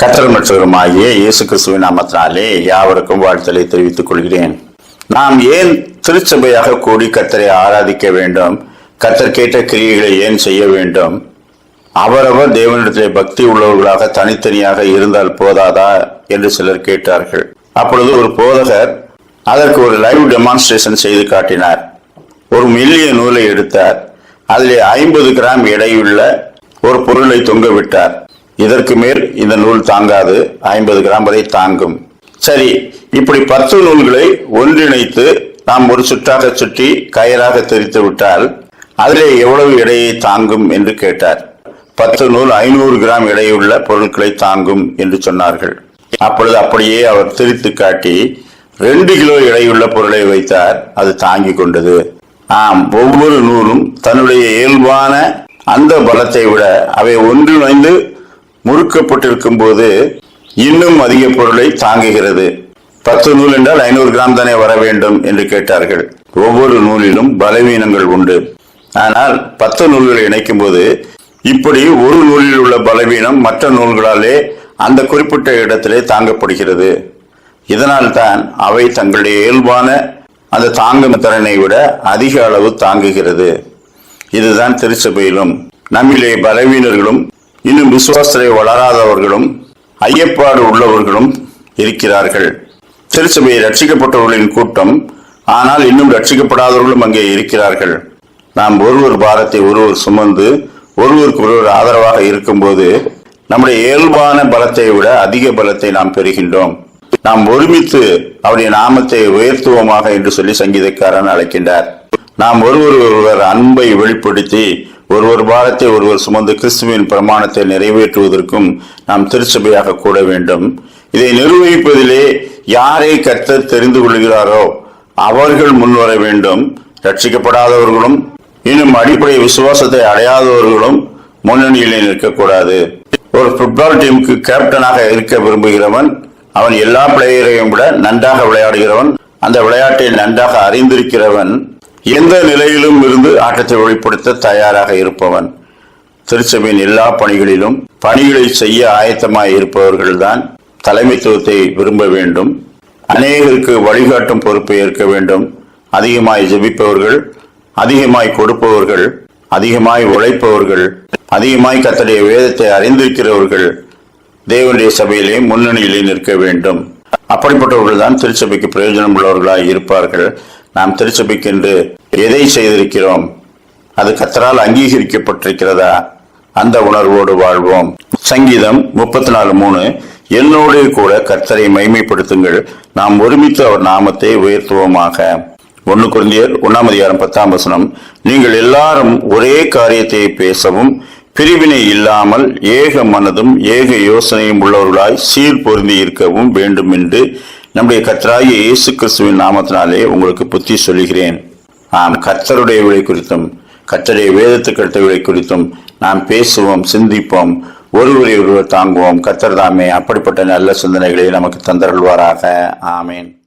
கற்றல் மற்றவருமாகிய இயேசு கிறிஸ்துவின் நாமத்தினாலே யாவருக்கும் வாழ்த்தலை தெரிவித்துக் கொள்கிறேன். நாம் ஏன் திருச்சபையாக கூடி கத்தரை ஆராதிக்க வேண்டும்? கத்தர் கேட்ட கிரியைகளை ஏன் செய்ய வேண்டும்? அவரவர் தேவனிடத்திலே பக்தி உள்ளவர்களாக தனித்தனியாக இருந்தால் போதாதா? என்று சிலர் கேட்டார்கள். அப்பொழுது ஒரு போதகர் அதற்கு ஒரு லைவ் டெமான்ஸ்ட்ரேஷன் செய்து காட்டினார். ஒரு மெல்லிய நூலை எடுத்தார். அதிலே ஐம்பது கிராம் எடையுள்ள ஒரு பொருளை தொங்க விட்டார். இதற்கு மேல் இந்த நூல் தாங்காது. ஐம்பது கிராம் வரை தாங்கும். சரி இப்படி பத்து நூல்களை ஒன்றிணைத்து நாம் ஒரு சுற்றாக சுற்றி கயராக தெரித்து விட்டால் அதிலே எவ்வளவு எடையை தாங்கும் என்று கேட்டார். பத்து நூல் ஐநூறு கிராம் எடையுள்ள பொருட்களை தாங்கும் என்று சொன்னார்கள். அப்பொழுது அப்படியே அவர் திரித்து காட்டி ரெண்டு கிலோ எடையுள்ள பொருளை வைத்தார் அது தாங்கிக் கொண்டது. ஆம் ஒவ்வொரு நூலும் தன்னுடைய இயல்பான அந்த பலத்தை விட அவை ஒன்றிணைந்து முறுக்கப்பட்டிருக்கும் போது இன்னும் அதிக பொருளை தாங்குகிறது. பத்து நூல் என்றால் ஐநூறு கிராம் தானே வர வேண்டும் என்று கேட்டார்கள். ஒவ்வொரு நூலிலும் பலவீனங்கள் உண்டு. ஆனால் பத்து நூல்களை இணைக்கும் போது இப்படி ஒரு நூலில் உள்ள பலவீனம் மற்ற நூல்களாலே அந்த குறிப்பிட்ட இடத்திலே தாங்கப்படுகிறது. இதனால்தான் அவை தங்களுடைய இயல்பான அந்த தாங்கும் திறனை விட அதிக அளவு தாங்குகிறது. இதுதான் திருச்சபையிலும் நம்மிலே பலவீனர்களும் இன்னும் விசுவாசத்தை வளராதவர்களும் ஐயப்பாடு உள்ளவர்களும் இருக்கிறார்கள். திருச்சபையை ரட்சிக்கப்பட்டவர்களின் கூட்டம் ஆனால் இன்னும் ரட்சிக்கப்படாதவர்களும் அங்கே இருக்கிறார்கள். நாம் ஒருவர் பாரத்தை ஒருவர் சுமந்து ஒருவருக்கு ஒருவர் ஆதரவாக இருக்கும்போது நம்முடைய இயல்பான பலத்தை விட அதிக பலத்தை நாம் பெறுகின்றோம். நாம் ஒருமித்து அவருடைய நாமத்தை உயர்த்துவோமாக என்று சொல்லி சங்கீதக்காரன் அழைக்கின்றார். நாம் ஒருவர் ஒருவர் அன்பை வெளிப்படுத்தி ஒருவர் பாரத்தை ஒருவர் சுமந்து கிறிஸ்துவின் பிரமாணத்தை நிறைவேற்றுவதற்கும் நாம் திருச்சபையாக கூட வேண்டும். இதை நிர்வகிப்பதிலே யாரை கர்த்தர் தெரிந்து கொள்கிறாரோ அவர்கள் முன்வர வேண்டும். ரட்சிக்கப்படாதவர்களும் இன்னும் அடிப்படை விசுவாசத்தை அடையாதவர்களும் முன்னணியிலே நிற்கக்கூடாது. ஒரு ஃபுட்பால் டீமுக்கு கேப்டனாக இருக்க விரும்புகிறவன் அவன் எல்லா பிளேயரையும் விட நன்றாக விளையாடுகிறவன் அந்த விளையாட்டை நன்றாக அறிந்திருக்கிறவன் எந்த நிலையிலும் இருந்து ஆட்டத்தை வெளிப்படுத்த தயாராக இருப்பவன். திருச்சபையின் எல்லா பணிகளிலும் பணிகளை செய்ய ஆயத்தமாய் இருப்பவர்கள்தான் தலைமைத்துவத்தை விரும்ப வேண்டும். அநேகருக்கு வழிகாட்டும் பொறுப்பை ஏற்க வேண்டும். அதிகமாய் ஜெபிப்பவர்கள் அதிகமாய் கொடுப்பவர்கள் அதிகமாய் உழைப்பவர்கள் அதிகமாய் கத்தடைய வேதத்தை அறிந்திருக்கிறவர்கள் தேவனுடைய சபையிலே முன்னணியிலே நிற்க வேண்டும். அப்படிப்பட்டவர்கள் தான் திருச்சபைக்கு பிரயோஜனம் உள்ளவர்களாக இருப்பார்கள். நாம் திருச்சபைக்கு என்று எதை செய்திருக்கிறோம்? அது கத்தரால் அங்கீகரிக்கப்பட்டிருக்கிறதா? அந்த உணர்வோடு வாழ்வோம். சங்கீதம் முப்பத்தி நாலு மூணு. என்னோடு கூட கர்த்தரை மைமைப்படுத்துங்கள் நாம் ஒருமித்து அவர் நாமத்தை உயர்த்துவோமாக. ஒன்னு குருந்தியர் ஒன்னாம் அதிகாரம் பத்தாம் வசனம். நீங்கள் எல்லாரும் ஒரே காரியத்தை பேசவும் பிரிவினை இல்லாமல் ஏக மனதும் ஏக யோசனையும் உள்ளவர்களாய் சீர் பொருந்தி இருக்கவும் வேண்டும் என்று நம்முடைய கத்தராகிய இயேசு கிறிஸ்துவின் நாமத்தினாலே உங்களுக்கு புத்தி சொல்கிறேன் ஆம் கர்த்தருடைய விலை குறித்தும் கர்த்தருடைய வேதத்துக்கட்ட அடுத்த விலை குறித்தும் நாம் பேசுவோம் சிந்திப்போம் ஒருவரை ஒருவர் தாங்குவோம். கர்த்தர் தாமே அப்படிப்பட்ட நல்ல சிந்தனைகளை நமக்கு தந்தருள்வாராக. ஆமேன்.